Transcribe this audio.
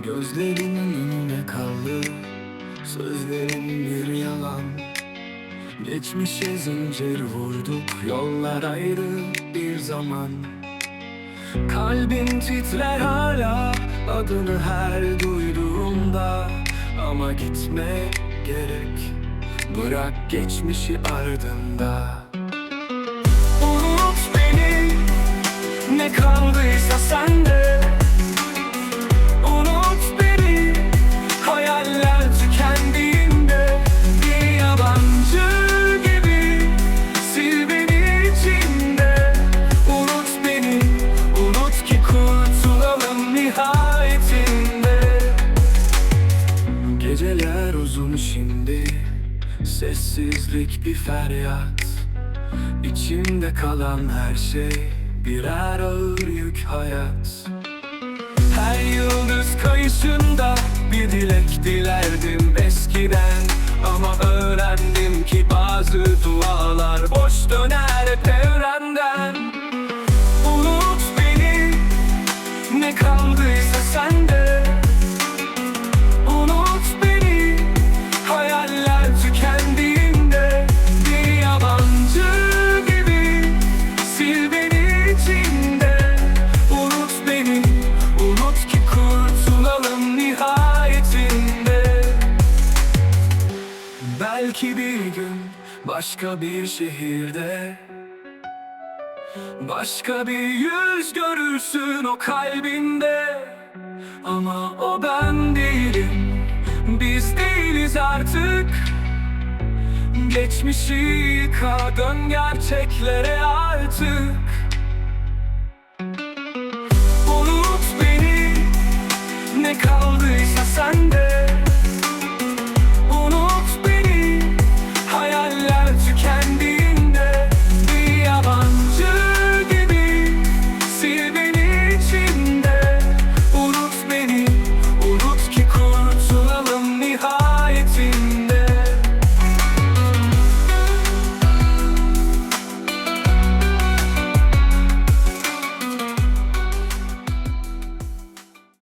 Gözlerimin önüne kaldı. Sözlerin bir yalan. Geçmişe zincir vurduk Yollar ayrı bir zaman. Kalbim titrer hala Adını her duyduğumda. Ama gitme gerek Bırak geçmişi ardında. Unut beni Ne kaldıysa sende Geceler uzun şimdi? Sessizlik bir feryat. İçimde kalan her şey Birer ağır yük hayat. Her yıldız kayışında bir dilek dilerdim Belki bir gün başka bir şehirde Başka bir yüz görürsün o kalbinde. Ama o ben değilim Biz değiliz artık. Geçmişi yıka dön gerçeklere artık. Unut beni Ne kaldıysa sende.